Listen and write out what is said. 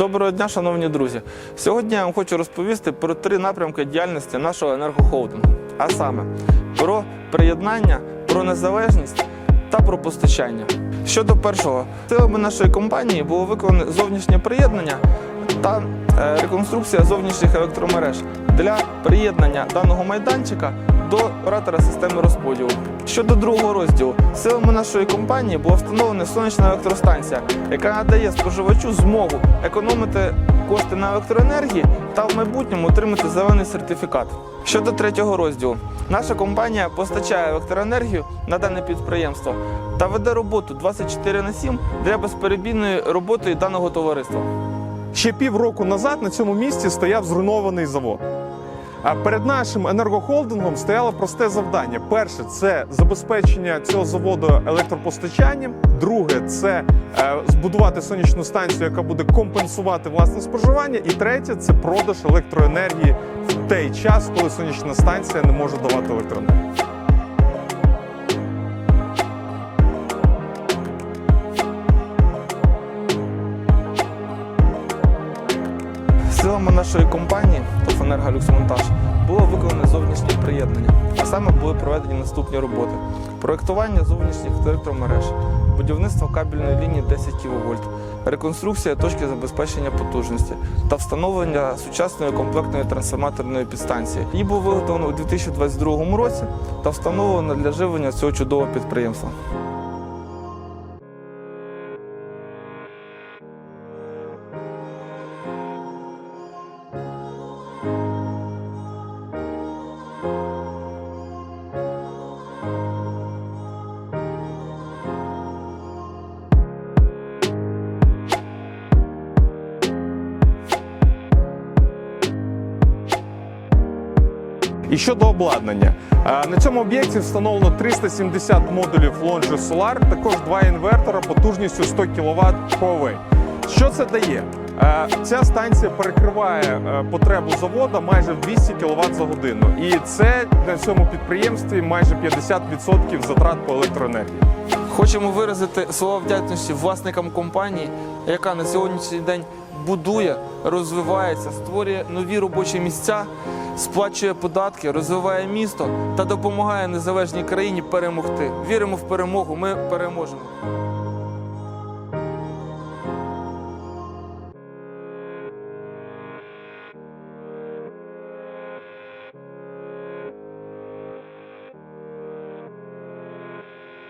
Доброго дня, шановні друзі. Сьогодні я вам хочу розповісти про три напрямки діяльності нашого енергохолдингу, а саме про приєднання, про незалежність та про постачання. Щодо першого, силами нашої компанії було виконане зовнішнє приєднання та е, реконструкція зовнішніх електромереж для приєднання даного майданчика до оператора системи розподілу. Щодо другого розділу, силами нашої компанії була встановлена сонячна електростанція, яка надає споживачу змогу економити кошти на електроенергії та в майбутньому отримати зелений сертифікат. Щодо третього розділу, наша компанія постачає електроенергію на дане підприємство та веде роботу 24 на 7 для безперебійної роботи даного товариства. Ще півроку назад на цьому місці стояв зруйнований завод. Перед нашим енергохолдингом стояло просте завдання: перше це забезпечення цього заводу електропостачанням. Друге це е, збудувати сонячну станцію, яка буде компенсувати власне споживання. І третє це продаж електроенергії в той час, коли сонячна станція не може давати електроенергію. Силами нашої компанії «Тофенерголюксмонтаж» було виконане зовнішнє приєднання, а саме були проведені наступні роботи: проектування зовнішніх електромереж, будівництво кабельної лінії 10 кВт, реконструкція точки забезпечення потужності та встановлення сучасної комплектної трансформаторної підстанції. Її було виготовлено у 2022 році та встановлено для живлення цього чудового підприємства. І щодо обладнання, Е, на цьому об'єкті встановлено 370 модулів Longe Solar, також два інвертора потужністю 100 кВт Huawei. Що це дає? Е, Ця станція перекриває е, потребу заводу майже в 200 кВт за годину. І це на цьому підприємстві майже 50% затрат по електроенергії. Хочемо виразити слова вдячності власникам компанії, яка на сьогоднішній день будує, розвивається, створює нові робочі місця, сплачує податки, розвиває місто та допомагає незалежній країні перемогти. Віримо в перемогу. Ми переможемо.